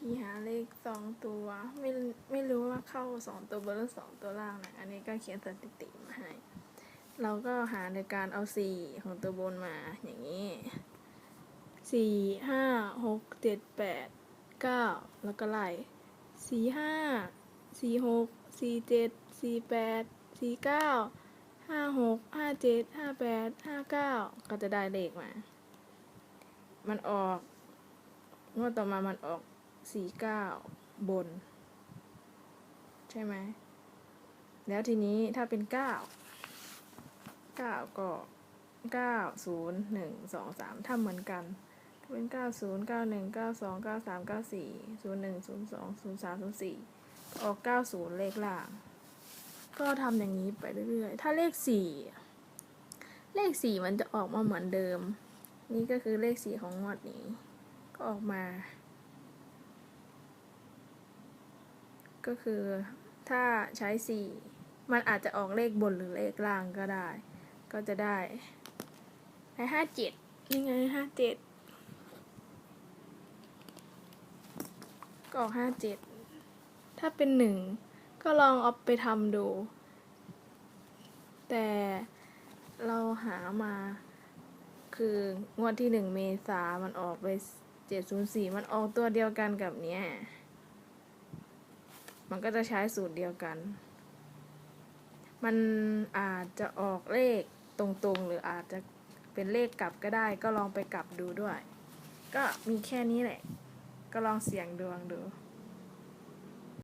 ธีหาเลขสองตัว ไม่ไม่รู้ว่าเข้าสองตัวบนหรือสองตัวล่างนะอันนี้ก็เขียนสถิติมาให้ เราก็หาในการเอาสี่ของตัวบนมาอย่างนี้สี่ห้าหกเจ็ดแปดเก้าแล้วก็ไล่สี่ห้าสี่หกสี่เจ็ดสี่แปดสี่เก้าห้าหกห้าเจ็ดห้าแปดห้าเก้าก็จะได้เลขมา มันออกงวดต่อมามันออก สี่เก้าบน ใช่ไหม แล้วทีนี้ถ้าเป็นเก้าเก้าก็เก้าศูนย์หนึ่งสองสามถ้าเหมือนกันถ้าเป็นเก้าศูนย์เก้าหนึ่งเก้าสองเก้าสามเก้าสี่ศูนย์หนึ่งศูนย์สองศูนย์สามศูนย์สี่ออกเก้าศูนย์เลขล่าง ก็ทำอย่างนี้ไปเรื่อยๆ ถ้าเลขสี่เลขสี่มันจะออกมาเหมือนเดิม นี่ก็คือเลขสี่ของงวดนี้ ก็ออกมา ก็คือถ้าใช้สี่มันอาจจะออกเลขบนหรือเลขล่างก็ได้ ก็จะได้ได้ห้าเจ็ดนี่ไงห้าเจ็ดก็ออกห้าเจ็ดถ้าเป็นหนึ่งก็ลองเอาไปทำดู แต่เราหามา คืองวดที่หนึ่งเมษามันออกไปเจ็ดศูนย์สี่มันออกตัวเดียวกันกับเนี้ย มันก็จะใช้สูตรเดียวกัน มันอาจจะออกเลขตรงๆ หรืออาจจะเป็นเลขกลับก็ได้ ก็ลองไปกลับดูด้วย ก็มีแค่นี้แหละ ก็ลองเสี่ยงดวงดู